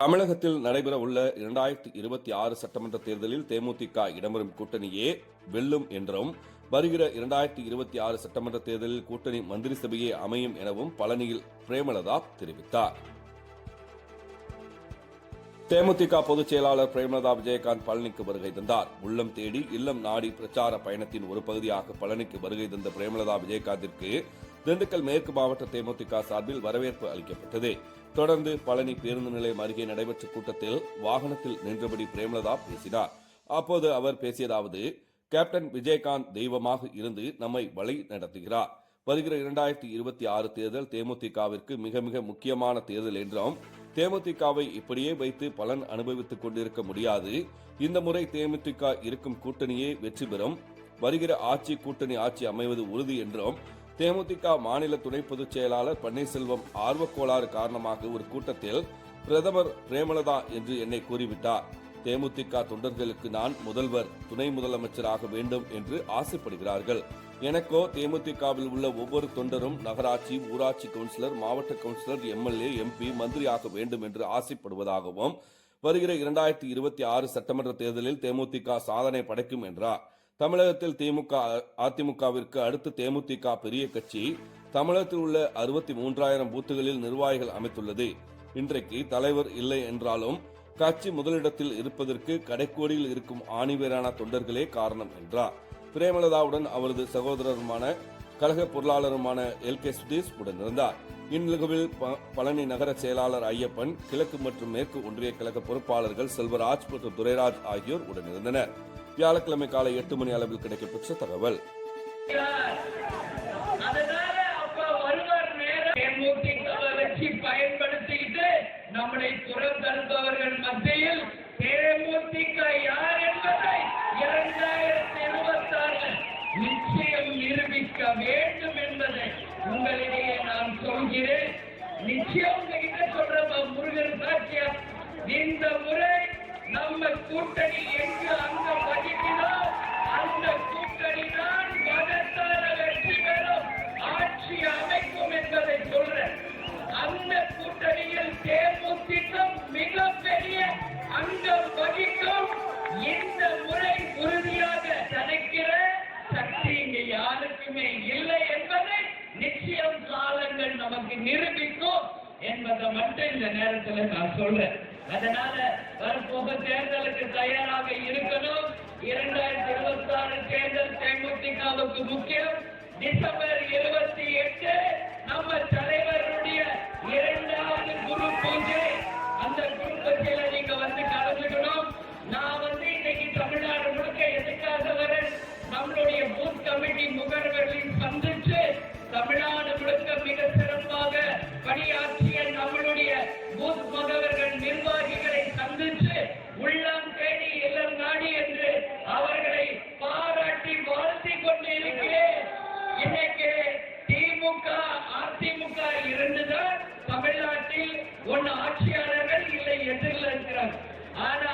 தமிழகத்தில் நடைபெற உள்ள இரண்டாயிரத்தி இருபத்தி ஆறு சட்டமன்ற தேர்தலில் தேமுதிக இடம்பெறும் கூட்டணியே வெல்லும் என்றும் வருகிற இரண்டாயிரத்தி இருபத்தி ஆறு சட்டமன்ற தேர்தலில் கூட்டணி மந்திரி சபையே அமையும் எனவும் பழனியில் பிரேமலதா தெரிவித்தார். தேமுதிக பொதுச் செயலாளர் பிரேமலதா விஜயகாந்த் பழனிக்கு வருகை தந்தார். உள்ளம் தேடி இல்லம் நாடி பிரச்சார பயணத்தின் ஒரு பகுதியாக பழனிக்கு வருகை தந்த பிரேமலதா விஜயகாந்திற்கு திண்டுக்கல் மேற்கு மாவட்ட தேமுதிக சார்பில் வரவேற்பு அளிக்கப்பட்டது. தொடர்ந்து பழனி பேருந்து நிலையம் அருகே நடைபெற்ற கூட்டத்தில் வாகனத்தில் நின்றபடி பிரேமலதா பேசினார். அப்போது அவர் பேசியதாவது கேப்டன் விஜயகாந்த் தெய்வமாக இருந்து நம்மை வழி நடத்துகிறார். வருகிற இரண்டாயிரத்தி இருபத்தி ஆறு தேர்தல் தேமுதிகவிற்கு மிக மிக முக்கியமான தேர்தல் என்றும் தேமுதிகவை இப்படியே வைத்து பலன் அனுபவித்துக் கொண்டிருக்க முடியாது. இந்த முறை தேமுதிக இருக்கும் கூட்டணியே வெற்றி பெறும். வருகிற ஆட்சி கூட்டணி ஆட்சி அமைவது உறுதி என்றும் தேமுதிக மாநில துணை பொதுச் செயலாளர் பன்னீர்செல்வம் ஆர்வக்கோளாறு காரணமாக ஒரு கூட்டத்தில் பிரதமர் பிரேமலதா என்று என்னை கூறிவிட்டார். தேமுதிக தொண்டர்களுக்கு நான் முதல்வர் துணை முதலமைச்சராக வேண்டும் என்று ஆசைப்படுகிறார்கள். எனக்கோ தேமுதிகவில் உள்ள ஒவ்வொரு தொண்டரும் நகராட்சி ஊராட்சி கவுன்சிலர் மாவட்ட கவுன்சிலர் எம்எல்ஏ எம்பி மந்திரியாக வேண்டும் என்று ஆசைப்படுவதாகவும் வருகிற இரண்டாயிரத்தி இருபத்தி ஆறு சட்டமன்ற தேர்தலில் தேமுதிக சாதனை படைக்கும் என்றார். தமிழகத்தில் திமுக அதிமுகவிற்கு அடுத்து தேமுதிக பெரிய கட்சி தமிழகத்தில் உள்ள அறுபத்தி மூன்றாயிரம் பூத்துகளில் நிர்வாகிகள் அமைத்துள்ளது. இன்றைக்கு தலைவர் இல்லை என்றாலும் கட்சி முதலிடத்தில் இருப்பதற்கு கடைக்கோடியில் இருக்கும் ஆணிவேரான தொண்டர்களே காரணம் என்றார். பிரேமலதாவுடன் அவரது சகோதரருமான கழக பொருளாளருமான எல். கே. சுதீஷ் உடனிருந்தார் இந்நிகழ்வில் ப- பழனி நகர செயலாளர் ஐயப்பன் கிழக்கு மற்றும் மேற்கு ஒன்றிய கழக பொறுப்பாளர்கள் செல்வராஜ் மற்றும் துரைராஜ் ஆகியோர் உடனிருந்தனர் வியாழக்கிழமை காலை எட்டு மணி அளவில் கிடைக்கப்பெற்ற தகவல். அதனால அப்ப நேரம் பயன்படுத்திக்கிட்டு நம்மளை புறந்தள்ளுபவர்கள் மத்தியில் தேமுதிக யார் என்பதை இரண்டாயிரத்தி இருபத்தி ஆறு நிச்சயம் நிரூபிக்க வேண்டும் என்பதை உங்களிடையே நான் சொல்கிறேன். நிச்சயம் உங்ககிட்ட சொல்ற முருகன் சாட்சியா இந்த முறை நம்ம கூட்டணி எங்கு திட்டம் மிகப்பெரிய அங்கம் வகிக்கும் இந்த முறை உறுதியாக நினைக்கிற சக்தி இங்க யாருக்குமே இல்லை என்பதை நிச்சயம் காலங்கள் நமக்கு நிரூபிக்கும் என்பதை மட்டும் இந்த நேரத்துல நான் சொல்றேன். அதனால வரப்போக தேர்தலுக்கு தயாராக இருக்கணும். இரண்டாயிரத்தி இருபத்தி ஆறு தேர்தல் தேமுதிகவுக்கு முக்கியம். டிசம்பர் இருபத்தி எட்டு நம்ம கமிட்டி முகர்வர்களை சந்திச்சு தமிழ்நாடு முழுக்க மிக சிறப்பாக பணியாற்றிய நம்மளுடைய பூத் முகவர்கள் நிர்வாகிகளை சந்திச்சு உள்ளம் தேடி எல்லாம் நாடி என்று அவர்களை பாராட்டி வாழ்த்தி கொண்டு இருக்கிறேன் இன்னைக்கு திமுக அதிமுக இருந்துதான் தமிழ்நாட்டில் ஒன்னு ஆட்சியாளர்கள் இல்லை எதிரில் இருக்கிறார். ஆனா